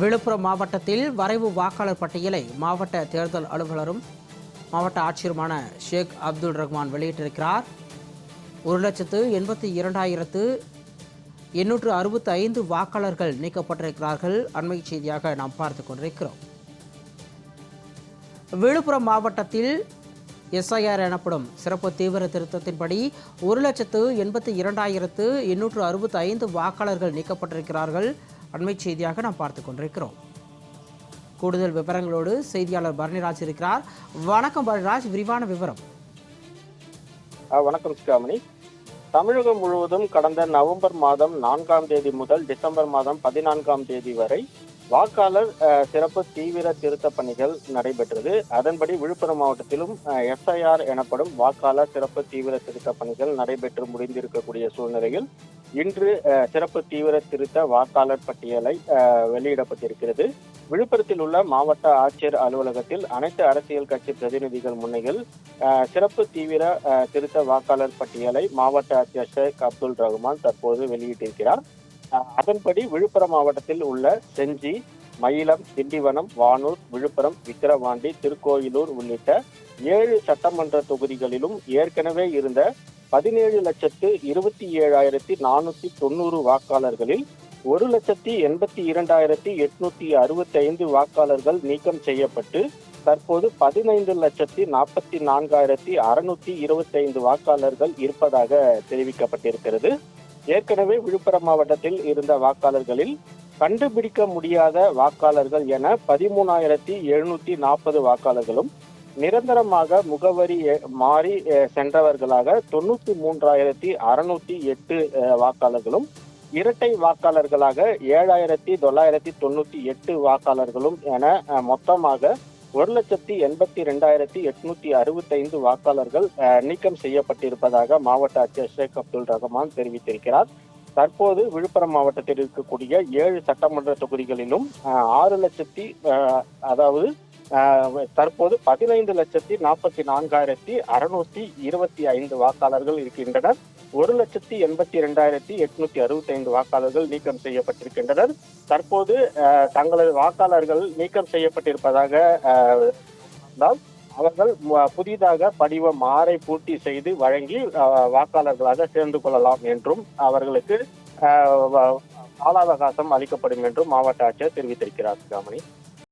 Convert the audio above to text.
விழுப்புரம் மாவட்டத்தில் வரைவு வாக்காளர் பட்டியலை மாவட்ட தேர்தல் அலுவலரும் மாவட்ட ஆட்சியருமான ஷேக் அப்துல் ரஹ்மான் வெளியிட்டிருக்கிறார். ஒரு லட்சத்து எண்பத்தி இரண்டாயிரத்து எண்ணூற்று அறுபத்தி ஐந்து வாக்காளர்கள் நீக்கப்பட்டிருக்கிறார்கள். அண்மை செய்தியாக நாம் பார்த்து கொண்டிருக்கிறோம். விழுப்புரம் மாவட்டத்தில் எஸ்ஐஆர் எனப்படும் சிறப்பு தீவிர திருத்தத்தின்படி ஒரு லட்சத்து எண்பத்தி இரண்டாயிரத்து எண்ணூற்று அறுபத்தி ஐந்து வாக்காளர்கள் நீக்கப்பட்டிருக்கிறார்கள். அண்மை செய்தியாக நாம் பார்த்து கொண்டிருக்கிறோம். கூடுதல் விவரங்களோடு செய்தியாளர் பரணிராஜ் இருக்கிறார். வணக்கம் பரணிராஜ் விரிவான விவரம். வணக்கம் சிகாமணி தமிழகம் முழுவதும் கடந்த நவம்பர் மாதம் நான்காம் தேதி முதல் டிசம்பர் மாதம் பதினான்காம் தேதி வரை வாக்காளர் சிறப்பு தீவிர திருத்த பணிகள் நடைபெற்றது. அதன்படி விழுப்புரம் மாவட்டத்திலும் எஸ்ஐஆர் எனப்படும் வாக்காளர் சிறப்பு தீவிர திருத்த பணிகள் நடைபெற்று முடிந்திருக்கக்கூடிய சூழ்நிலையில் இன்று சிறப்பு தீவிர திருத்த வாக்காளர் பட்டியலை வெளியிடப்பட்டிருக்கிறது. விழுப்புரத்தில் உள்ள மாவட்ட ஆட்சியர் அலுவலகத்தில் அனைத்து அரசியல் கட்சி பிரதிநிதிகள் முன்னையில் சிறப்பு தீவிர திருத்த வாக்காளர் பட்டியலை மாவட்ட ஆட்சியர் ஷேக் அப்துல் ரஹ்மான் தற்போது வெளியிட்டிருக்கிறார். அதன்படி விழுப்புரம் மாவட்டத்தில் உள்ள செஞ்சி மயிலம் திண்டிவனம் வானூர் விழுப்புரம் விக்கிரவாண்டி திருக்கோயிலூர் உள்ளிட்ட ஏழு சட்டமன்ற தொகுதிகளிலும் ஏற்கனவே இருந்த பதினேழு லட்சத்து இருபத்தி ஏழாயிரத்தி நானூத்தி தொண்ணூறு வாக்காளர்களில் ஒரு லட்சத்தி எண்பத்தி இரண்டாயிரத்தி எட்நூத்தி அறுபத்தி ஐந்து வாக்காளர்கள் நீக்கம் செய்யப்பட்டு தற்போது பதினைந்து லட்சத்தி நாற்பத்தி நான்காயிரத்தி அறுநூத்தி இருபத்தி ஐந்து வாக்காளர்கள் இருப்பதாக தெரிவிக்கப்பட்டிருக்கிறது. ஏற்கனவே விழுப்புரம் மாவட்டத்தில் இருந்த வாக்காளர்களில் கண்டுபிடிக்க முடியாத வாக்காளர்கள் என பதிமூணாயிரத்தி எழுநூத்தி நாற்பது வாக்காளர்களும் நிரந்தரமாக முகவரி மாறி சென்றவர்களாக தொண்ணூத்தி மூன்றாயிரத்தி அறுநூத்தி எட்டு வாக்காளர்களும் இரட்டை வாக்காளர்களாக ஏழாயிரத்தி தொள்ளாயிரத்தி தொண்ணூத்தி எட்டு வாக்காளர்களும் என மொத்தமாக ஒரு லட்சத்தி எண்பத்தி ரெண்டாயிரத்தி எட்நூத்தி அறுபத்தைந்து வாக்காளர்கள் அஹ், நீக்கம் செய்யப்பட்டிருப்பதாக மாவட்ட ஆட்சியர் ஷேக் அப்துல் ரஹமான் தெரிவித்திருக்கிறார். தற்போது விழுப்புரம் மாவட்டத்தில் இருக்கக்கூடிய ஏழு சட்டமன்ற தொகுதிகளிலும் ஆறு லட்சத்தி அதாவது தற்போது பதினைந்து லட்சத்தி நாற்பத்தி நான்காயிரத்தி அறுநூத்தி இருபத்தி ஐந்து வாக்காளர்கள் இருக்கின்றனர். ஒரு லட்சத்தி எண்பத்தி இரண்டாயிரத்தி எட்நூத்தி அறுபத்தி ஐந்து வாக்காளர்கள் நீக்கம் செய்யப்பட்டிருக்கின்றனர். தற்போது தங்களது வாக்காளர்கள் நீக்கம் செய்யப்பட்டிருப்பதாக தான் அவர்கள் புதிதாக படிவம் ஆறை பூர்த்தி செய்து வழங்கி அஹ், வாக்காளர்களாக சேர்ந்து கொள்ளலாம் என்றும் அவர்களுக்கு அஹ், கால அவகாசம் அளிக்கப்படும் என்றும் மாவட்ட ஆட்சியர் தெரிவித்திருக்கிறார் சிகாமணி